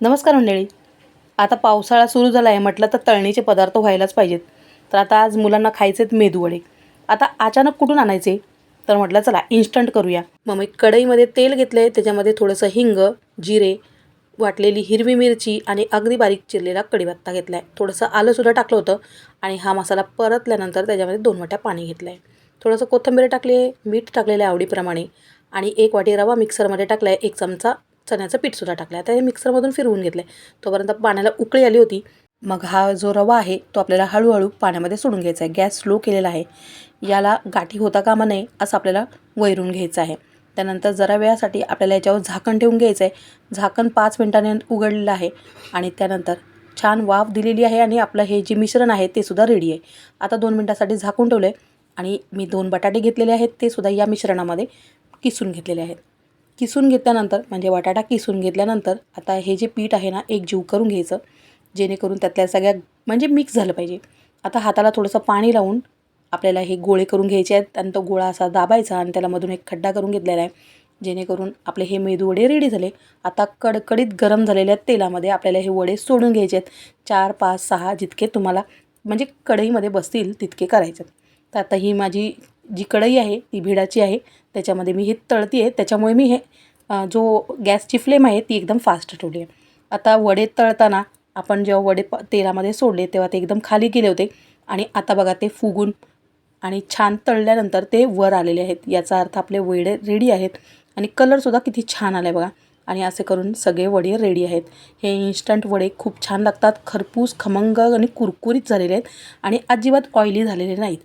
नमस्कार मंडळी. आता पावसाळा सुरू झाला आहे म्हटलं तर तळणीचे पदार्थ व्हायलाच पाहिजेत. तर आता आज मुलांना खायचेत मेदूवडे आता अचानक कुठून आणायचे? तर म्हटलं चला इन्स्टंट करूया. मग मी कढईमध्ये तेल घेतलं आहे त्याच्यामध्ये थोडंसं हिंग जिरे वाटलेली हिरवी मिरची आणि अगदी बारीक चिरलेला कढीपत्ता घेतला आहे थोडंसं आलंसुद्धा टाकलं होतं आणि हा मसाला परतल्यानंतर त्याच्यामध्ये दोन वाट्या पाणी घेतलं आहे थोडंसं कोथिंबीर टाकली आहे मीठ टाकलेलं आहे आवडीप्रमाणे आणि एक वाटी रवा मिक्सरमध्ये टाकला आहे एक चमचा चण्याचं पीठसुद्धा टाकलं आहे आता हे मिक्सरमधून फिरवून घेतलं आहे तोपर्यंत पाण्याला उकळी आली होती. मग हा जो रवा आहे तो आपल्याला हळूहळू पाण्यामध्ये सोडून घ्यायचा आहे. गॅस स्लो केलेला आहे. याला गाठी होता कामा नये असं आपल्याला वैरून घ्यायचं आहे. त्यानंतर जरा वेळासाठी आपल्याला याच्यावर झाकण ठेवून घ्यायचं आहे. झाकण पाच मिनटाने उघडलेलं आहे. आणि त्यानंतर छान वाफ दिलेली आहे आणि आपलं हे जे मिश्रण आहे ते सुद्धा रेडी आहे. आता दोन मिनटासाठी झाकून ठेवलं आहे आणि मी दोन बटाटे घेतलेले आहेत ते सुद्धा या मिश्रणामध्ये किसून घेतलेले आहेत. किसून घेतल्यानंतर म्हणजे बटाटा किसून घेतल्यानंतर आता हे जे पीठ आहे ना एक जीव करून घ्यायचं. जेणेकरून त्यातल्या सगळ्या म्हणजे मिक्स झालं पाहिजे. आता हाताला थोडंसं पाणी लावून आपल्याला हे गोळे करून घ्यायचे आहेत आणि तो गोळा असा दाबायचा आणि त्याला मधून एक खड्डा करून घेतलेला आहे. जेणेकरून आपले हे मेदू वडे रेडी झाले. आता कडकडीत गरम झालेल्या तेलामध्ये आपल्याला हे वडे सोडून घ्यायचे आहेत. चार पाच सहा जितके तुम्हाला म्हणजे कढईमध्ये बसतील तितके करायचे आहेत. तर आता ही माझी जी कढई आहे ती भिडाची आहे त्याच्यामध्ये मी हे तळती आहे त्याच्यामुळे मी हे जो गॅसची फ्लेम आहे ती एकदम फास्ट ठेवली आहे आता वडे तळताना आपण जेव्हा वडे प तेलामध्ये सोडले तेव्हा ते एकदम खाली गेले होते आणि आता बघा ते फुगून आणि छान तळल्यानंतर ते वर आलेले आहेत. याचा अर्थ आपले वडे रेडी आहेत आणि कलरसुद्धा किती छान आला आहे बघा. आणि असे करून सगळे वडे रेडी आहेत. हे इन्स्टंट वडे खूप छान लागतात. खरपूस खमंग आणि कुरकुरीत झालेले आहेत आणि अजिबात ऑइली झालेले नाहीत.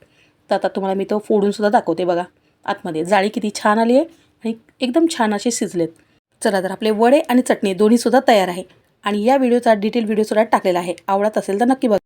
तर आता तुम्हाला मी तो फोडूनसुद्धा दाखवते बघा. आतमध्ये जाळी किती छान आली आहे आणि एकदम छान असे शिजलेत. चला तर आपले वडे आणि चटणी दोन्हीसुद्धा तयार आहे. आणि या व्हिडिओचा डिटेल व्हिडिओसुद्धा टाकलेला आहे. आवडत असेल तर नक्की बघा.